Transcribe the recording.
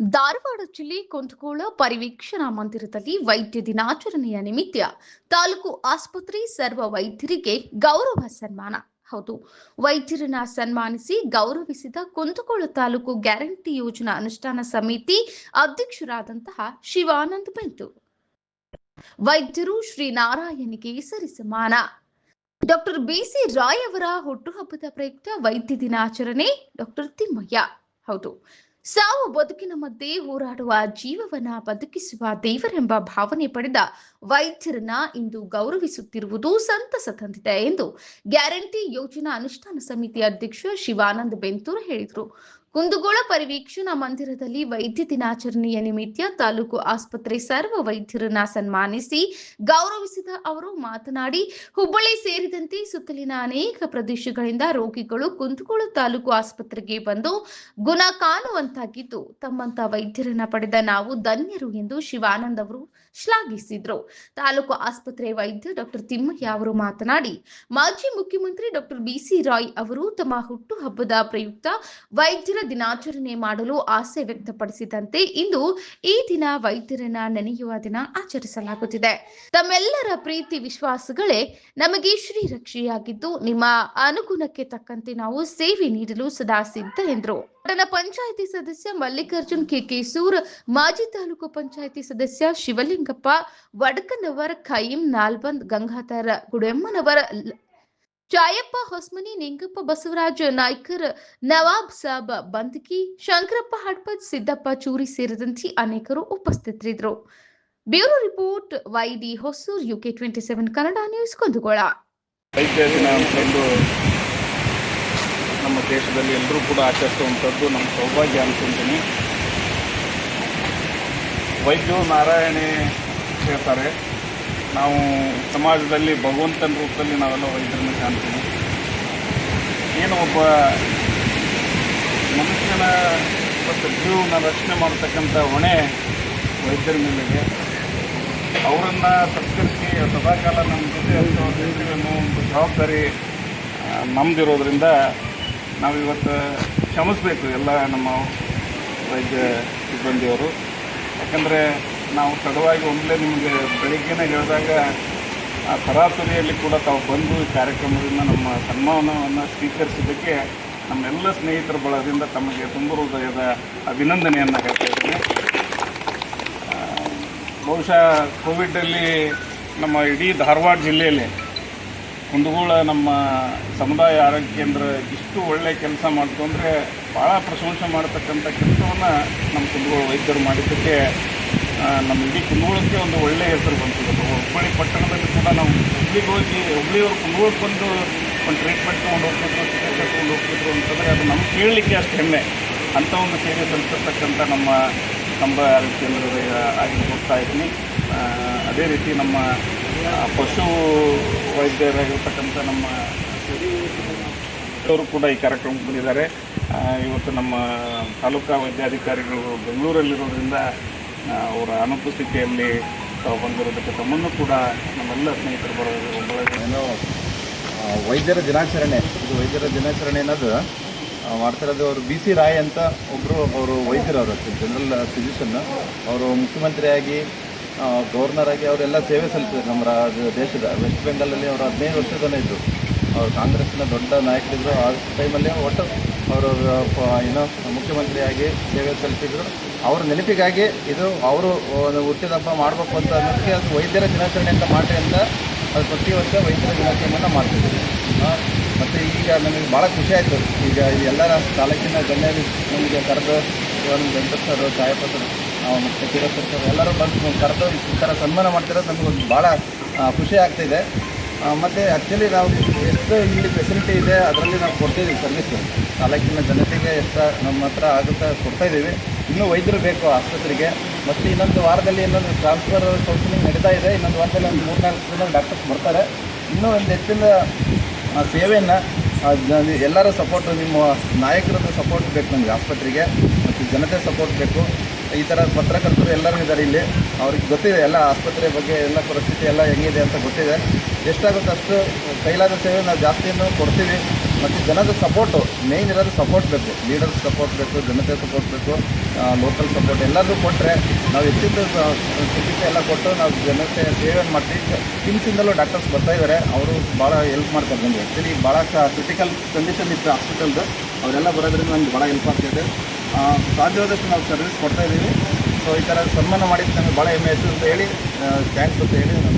ಧಾರವಾಡ ಜಿಲ್ಲೆ ಕುಂದಗೋಳ ಪರಿವೀಕ್ಷಣಾ ಮಂದಿರದಲ್ಲಿ ವೈದ್ಯ ದಿನಾಚರಣೆಯ ನಿಮಿತ್ತ ತಾಲೂಕು ಆಸ್ಪತ್ರೆ ಸರ್ವ ವೈದ್ಯರಿಗೆ ಗೌರವ ಸನ್ಮಾನ. ಹೌದು, ವೈದ್ಯರನ್ನ ಸನ್ಮಾನಿಸಿ ಗೌರವಿಸಿದ ಕುಂದಗೋಳ ತಾಲೂಕು ಗ್ಯಾರಂಟಿ ಯೋಜನಾ ಅನುಷ್ಠಾನ ಸಮಿತಿ ಅಧ್ಯಕ್ಷರಾದಂತಹ ಶಿವಾನಂದ್ ಬೆಂತು. ವೈದ್ಯರು ಶ್ರೀ ನಾರಾಯಣಿಗೆ ಸರಿ ಸಮಾನ. ಡಾಕ್ಟರ್ ಬಿಸಿ ರಾಯ್ ಅವರ ಹುಟ್ಟುಹಬ್ಬದ ಪ್ರಯುಕ್ತ ವೈದ್ಯ ದಿನಾಚರಣೆ ಡಾಕ್ಟರ್ ತಿಮ್ಮಯ್ಯ. ಹೌದು ಸಾವು ಬದುಕಿನ ಮಧ್ಯೆ ಹೋರಾಡುವ ಜೀವವನ್ನ ಬದುಕಿಸುವ ದೇವರೆಂಬ ಭಾವನೆ ಪಡೆದ ವೈದ್ಯರನ್ನ ಇಂದು ಗೌರವಿಸುತ್ತಿರುವುದು ಸಂತಸ ತಂದಿದೆ ಎಂದು ಗ್ಯಾರಂಟಿ ಯೋಜನಾ ಅನುಷ್ಠಾನ ಸಮಿತಿ ಅಧ್ಯಕ್ಷ ಶಿವಾನಂದ್ ಬೆಂತೂರ್ ಹೇಳಿದರು. ಕುಂದಗೋಳ ಪರಿವೀಕ್ಷಣಾ ಮಂದಿರದಲ್ಲಿ ವೈದ್ಯ ದಿನಾಚರಣೆಯ ನಿಮಿತ್ತ ತಾಲೂಕು ಆಸ್ಪತ್ರೆ ಸರ್ವ ವೈದ್ಯರನ್ನ ಸನ್ಮಾನಿಸಿ ಗೌರವಿಸಿದ ಅವರು ಮಾತನಾಡಿ, ಹುಬ್ಬಳ್ಳಿ ಸೇರಿದಂತೆ ಸುತ್ತಲಿನ ಅನೇಕ ಪ್ರದೇಶಗಳಿಂದ ರೋಗಿಗಳು ಕುಂದಗೋಳ ತಾಲೂಕು ಆಸ್ಪತ್ರೆಗೆ ಬಂದು ಗುಣ ಕಾಣುವಂತಾಗಿದ್ದು ತಮ್ಮಂತ ವೈದ್ಯರನ್ನ ಪಡೆದ ನಾವು ಧನ್ಯರು ಎಂದು ಶಿವಾನಂದ್ ಅವರು ಶ್ಲಾಘಿಸಿದ್ರು. ತಾಲೂಕು ಆಸ್ಪತ್ರೆ ವೈದ್ಯ ಡಾಕ್ಟರ್ ತಿಮ್ಮಯ್ಯ ಅವರು ಮಾತನಾಡಿ, ಮಾಜಿ ಮುಖ್ಯಮಂತ್ರಿ ಡಾಕ್ಟರ್ ಬಿಸಿ ರಾಯ್ ಅವರು ತಮ್ಮ ಹುಟ್ಟುಹಬ್ಬದ ಪ್ರಯುಕ್ತ ವೈದ್ಯರ ದಿನಾಚರಣೆ ಮಾಡಲು ಆಸೆ ವ್ಯಕ್ತಪಡಿಸಿದಂತೆ ಇಂದು ಈ ದಿನ ವೈದ್ಯರನ್ನ ನೆನೆಯುವ ದಿನ ಆಚರಿಸಲಾಗುತ್ತಿದೆ. ತಮ್ಮೆಲ್ಲರ ಪ್ರೀತಿ ವಿಶ್ವಾಸಗಳೇ ನಮಗೆ ಶ್ರೀರಕ್ಷೆಯಾಗಿದ್ದು ನಿಮ್ಮ ಅನುಗುಣಕ್ಕೆ ತಕ್ಕಂತೆ ನಾವು ಸೇವೆ ನೀಡಲು ಸದಾ ಸಿದ್ಧ ಎಂದರು. ಪಟ್ಟಣ ಪಂಚಾಯಿತಿ ಸದಸ್ಯ ಮಲ್ಲಿಕಾರ್ಜುನ್ ಕೆ ಕೇಸೂರ್, ಮಾಜಿ ತಾಲೂಕು ಪಂಚಾಯಿತಿ ಸದಸ್ಯ ಶಿವಲಿಂಗಪ್ಪ, ವಡಕನವರ್ ಖೈಂ ನಾಲ್ಬಂದ್ ಗಂಗಾಧರ ಗುಡೆಮ್ಮನವರ ಚಾಯಪ್ಪ ಹೊಸ್ಮನಿ ನಿಂಗಪ್ಪ ಬಸವರಾಜ ನಾಯ್ಕರ್, ನವಾಬ್ ಸಾಬ್ ಬಂದಕಿ, ಶಂಕರಪ್ಪ ಹಡ್ಪದ್ ಸಿದ್ದಪ್ಪ ಚೂರಿ ಸೇರಿದಂತೆ ಅನೇಕರು ಉಪಸ್ಥಿತರಿದ್ರು bureau report, Y D Hosur, UK twenty seven Kannada news Kundgol. ನಮ್ಮ ದೇಶದಲ್ಲಿ ಎಲ್ಲರೂ ಕೂಡ ಆಚರಿಸುವಂಥದ್ದು ನಮ್ಮ ಸೌಭಾಗ್ಯ ಅನ್ಕೊಂತೀನಿ. ವೈದ್ಯು ನಾರಾಯಣಿ ಹೇಳ್ತಾರೆ ನಾವು ಸಮಾಜದಲ್ಲಿ ಭಗವಂತನ ರೂಪದಲ್ಲಿ ನಾವೆಲ್ಲ ವೈದ್ಯರನ್ನು ಕಾಣ್ತೀವಿ. ಏನು ಒಬ್ಬ ಮನುಷ್ಯನ ಮತ್ತು ಜೀವನ ರಕ್ಷಣೆ ಮಾಡತಕ್ಕಂಥ ಹೊಣೆ ವೈದ್ಯರ ಮೇಲೆಗೆ ಅವರನ್ನು ಸತ್ಕರಿಸಿ ಸದಾಕಾಲ ನಮ್ಮ ಜೊತೆ ಅನ್ನೋ ಒಂದು ಜವಾಬ್ದಾರಿ ಆ, ನಮ್ದಿರೋದ್ರಿಂದ ನಾವಿವತ್ತು ಕ್ಷಮಿಸ್ಬೇಕು ಎಲ್ಲ ನಮ್ಮ ವೈದ್ಯ ಸಿಬ್ಬಂದಿಯವರು. ಯಾಕಂದರೆ ನಾವು ತಡವಾಗಿ ಒಂದೇ ನಿಮಗೆ ಬೆಳಿಗ್ಗೆನೇ ಹೇಳಿದಾಗ ಆ ತರಾತುರಿಯಲ್ಲಿ ಕೂಡ ತಾವು ಬಂದು ಈ ಕಾರ್ಯಕ್ರಮದಿಂದ ನಮ್ಮ ಸನ್ಮಾನವನ್ನು ಸ್ವೀಕರಿಸಿದ್ದಕ್ಕೆ ನಮ್ಮೆಲ್ಲ ಸ್ನೇಹಿತರ ಬಳದಿಂದ ತಮಗೆ ತುಂಬ ಹೃದಯದ ಅಭಿನಂದನೆಯನ್ನು ಹೇಳ್ತಾ ಇದ್ದೀನಿ. ಬಹುಶಃ ಕೋವಿಡಲ್ಲಿ ನಮ್ಮ ಇಡೀ ಧಾರವಾಡ ಜಿಲ್ಲೆಯಲ್ಲಿ ಕುಂದಗೋಳ ನಮ್ಮ ಸಮುದಾಯ ಆರೋಗ್ಯ ಕೇಂದ್ರ ಇಷ್ಟು ಒಳ್ಳೆಯ ಕೆಲಸ ಮಾಡ್ತು ಅಂದರೆ ಭಾಳ ಪ್ರಶಂಸೆ ಮಾಡತಕ್ಕಂಥ ಕೆಲಸವನ್ನು ನಮ್ಮ ಕುಂದಗೋಳ ವೈದ್ಯರು ಮಾಡಿದ್ದಕ್ಕೆ ನಮ್ಮ ಇಡೀ ಕುಂದಗೋಳಕ್ಕೆ ಒಂದು ಒಳ್ಳೆಯ ಹೆಸರು ಬಂತು. ಹುಬ್ಬಳ್ಳಿ ಪಟ್ಟಣದಲ್ಲಿ ಕೂಡ ನಾವು ಹುಬ್ಳಿಗೆ ಹೋಗಿ, ಹುಬ್ಳಿಯವರು ಕುಂದಗೋಳಕ್ಕೆ ಬಂದು ಒಂದು ಟ್ರೀಟ್ಮೆಂಟ್ ತೊಗೊಂಡು ಹೋಗ್ತಿದ್ರು, ಚಿಕಿತ್ಸೆ ತೊಗೊಂಡು ಹೋಗ್ತಿದ್ರು ಅಂತಂದರೆ ಅದು ನಮ್ಗೆ ಕೇಳಲಿಕ್ಕೆ ಅಷ್ಟು ಹೆಮ್ಮೆ. ಅಂಥ ಒಂದು ಸೇವೆ ಸಲ್ಲಿಸಿರ್ತಕ್ಕಂಥ ನಮ್ಮ ಸಮುದಾಯ ಆರೋಗ್ಯ ಕೇಂದ್ರದ ಆಗಿ ಹೋಗ್ತಾ ಇದ್ದೀನಿ. ಅದೇ ರೀತಿ ನಮ್ಮ ಪಶು ವೈದ್ಯರಾಗಿರ್ತಕ್ಕಂಥ ನಮ್ಮ ಅವರು ಕೂಡ ಈ ಕಾರ್ಯಕ್ರಮಕ್ಕೆ ಬಂದಿದ್ದಾರೆ. ಇವತ್ತು ನಮ್ಮ ತಾಲೂಕಾ ವೈದ್ಯಾಧಿಕಾರಿಗಳು ಬೆಂಗಳೂರಲ್ಲಿರೋದ್ರಿಂದ ಅವರ ಅನುಪಸ್ಥಿತಿಯಲ್ಲಿ ತಾವು ಬಂದಿರೋದಕ್ಕೆ ತಮ್ಮನ್ನು ಕೂಡ ನಮ್ಮೆಲ್ಲ ಸ್ನೇಹಿತರು ಬರೋದು ವೈದ್ಯರ ದಿನಾಚರಣೆ, ಇದು ವೈದ್ಯರ ದಿನಾಚರಣೆ ಅನ್ನೋದು ಮಾಡ್ತಿರೋದು ಅವರು ಬಿ ಸಿ ರಾಯ್ ಅಂತ ಒಬ್ಬರು ಅವರು ವೈದ್ಯರು ಅವರು ಜನರಲ್ ಫಿಸಿಷನ್ನು ಅವರು ಮುಖ್ಯಮಂತ್ರಿಯಾಗಿ ಗವರ್ನರ್ ಆಗಿ ಅವರೆಲ್ಲ ಸೇವೆ ಸಲ್ಲಿಸಿದ್ರು ನಮ್ಮ ದೇಶದ ವೆಸ್ಟ್ ಬೆಂಗಾಲಲ್ಲಿ ಅವರು ಹದಿನೈದು ವರ್ಷದನೇ ಇದ್ದರು ಅವರು ಕಾಂಗ್ರೆಸ್ನ ದೊಡ್ಡ ನಾಯಕರಿದ್ದರು ಆ ಟೈಮಲ್ಲಿ ಒಟ್ಟು ಅವರು ಏನೋ ಮುಖ್ಯಮಂತ್ರಿಯಾಗಿ ಸೇವೆ ಸಲ್ಲಿಸಿದ್ರು. ಅವ್ರ ನೆನಪಿಗಾಗಿ ಇದು ಅವರು ಹುಟ್ಟಿದ ಹಬ್ಬ ಮಾಡಬೇಕು ಅಂತ ಅನ್ನೋದಕ್ಕೆ ಅದು ವೈದ್ಯರ ದಿನಾಚರಣೆ ಅಂತ ಮಾಡಿ ಅಂತ ಅದು ಪ್ರತಿ ವರ್ಷ ವೈದ್ಯರ ದಿನಾಚರಣೆಯನ್ನು ಮಾಡ್ತಿದ್ದೀವಿ ಮತ್ತು ಈಗ ನಮಗೆ ಭಾಳ ಖುಷಿ ಆಯಿತು. ಈಗ ಎಲ್ಲರ ತಾಲೂಕಿನ ಗಣ್ಯರು ನಮಗೆ ಕರೆದು, ಒಂದು ವೆಂಕಟ ಸರ್ ಸಾಯಪ್ಪ ಮತ್ತೆ ಎಲ್ಲರೂ ಬಂದು ಕರೆದು ಈ ಥರ ಸನ್ಮಾನ ಮಾಡ್ತಿರೋದು ನಮಗೊಂದು ಭಾಳ ಖುಷಿ ಆಗ್ತಿದೆ. ಮತ್ತು ಆ್ಯಕ್ಚುಲಿ ನಾವು ಎಷ್ಟು ಇಲ್ಲಿ ಫೆಸಿಲಿಟಿ ಇದೆ, ಅದರಲ್ಲಿ ನಾವು ಕೊಡ್ತಿದ್ದೀವಿ ಸರ್ವಿಸು ತಾಲೂಕಿನ ಜನತೆಗೆ ಎಷ್ಟು ನಮ್ಮ ಹತ್ರ ಆಗುತ್ತೆ ಕೊಡ್ತಾಯಿದ್ದೀವಿ ಇನ್ನೂ ವೈದ್ಯರು ಬೇಕು ಆಸ್ಪತ್ರೆಗೆ. ಮತ್ತು ಇನ್ನೊಂದು ವಾರದಲ್ಲಿ ಇನ್ನೊಂದು ಟ್ರಾನ್ಸ್ಫರ್ ಕೌನ್ಸಿಲಿಂಗ್ ನಡೀತಾ ಇದೆ. ಇನ್ನೊಂದು ವಾರದಲ್ಲಿ ಒಂದು ಮೂರ್ನಾಲ್ಕು ದಿನ ಡಾಕ್ಟರ್ಸ್ ಬರ್ತಾರೆ. ಇನ್ನೂ ಒಂದು ಹೆಚ್ಚಿನ ಸೇವೆಯನ್ನು ಎಲ್ಲರ ಸಪೋರ್ಟು ನಿಮ್ಮ ನಾಯಕರದ್ದು ಸಪೋರ್ಟ್ ಬೇಕು ನಮಗೆ ಆಸ್ಪತ್ರೆಗೆ. ಮತ್ತು ಜನತೆ ಸಪೋರ್ಟ್ ಬೇಕು. ಈ ಥರ ಪತ್ರಕರ್ತರು ಎಲ್ಲರೂ ಇದ್ದಾರೆ ಇಲ್ಲಿ. ಅವ್ರಿಗೆ ಗೊತ್ತಿದೆ ಎಲ್ಲ ಆಸ್ಪತ್ರೆ ಬಗ್ಗೆ, ಎಲ್ಲ ಪರಿಸ್ಥಿತಿ ಎಲ್ಲ ಹೆಂಗಿದೆ ಅಂತ ಗೊತ್ತಿದೆ. ಎಷ್ಟಾಗುತ್ತೆ ಅಷ್ಟು ಕೈಲಾದ ಸೇವೆ ನಾವು ಜಾಸ್ತಿಯನ್ನು ಕೊಡ್ತೀವಿ. ಮತ್ತು ಜನದ ಸಪೋರ್ಟು ಮೇಯ್ನ್ ಇರೋದು ಸಪೋರ್ಟ್ ಬೇಕು. ಲೀಡರ್ಸ್ ಸಪೋರ್ಟ್ ಬೇಕು, ಜನತೆ ಸಪೋರ್ಟ್ ಬೇಕು ಲೋಕಲ್ ಸಪೋರ್ಟ್ ಎಲ್ಲರೂ ಕೊಟ್ಟರೆ ನಾವು ಹೆಚ್ಚಿನ ಚಿಕಿತ್ಸೆ ಎಲ್ಲ ಕೊಟ್ಟು ನಾವು ಜನತೆ ಸೇವೆ ಮಾಡ್ತೀವಿ. ಕಿಮ್ಸಿಂದಲೂ ಡಾಕ್ಟರ್ಸ್ ಬರ್ತಾ ಇದ್ದಾರೆ ಅವರು ಭಾಳ ಹೆಲ್ಪ್ ಮಾಡ್ತಾರೆ ನಮಗೆ ಆ್ಯಕ್ಚುಲಿ ಭಾಳ ಕ್ರಿಟಿಕಲ್ ಕಂಡೀಷನ್ ಇತ್ತು ಹಾಸ್ಪಿಟಲ್ದು ಅವರೆಲ್ಲ ಬರೋದ್ರಿಂದ ನಮ್ಗೆ ಭಾಳ ಹೆಲ್ಪ್ ಆಗ್ತಿದೆ. ಸಾಧ್ಯವಾದಷ್ಟು ನಾವು ಸರ್ವಿಸ್ ಕೊಡ್ತಾ ಇದ್ದೀವಿ. ಸೊ ಈ ಥರ ಸನ್ಮಾನ ಮಾಡಿದ್ದು ನಮಗೆ ಭಾಳ ಹೆಮ್ಮೆ ಆಯಿತು ಅಂತ ಹೇಳಿ ಥ್ಯಾಂಕ್ಸ್ ಅಂತ ಹೇಳಿ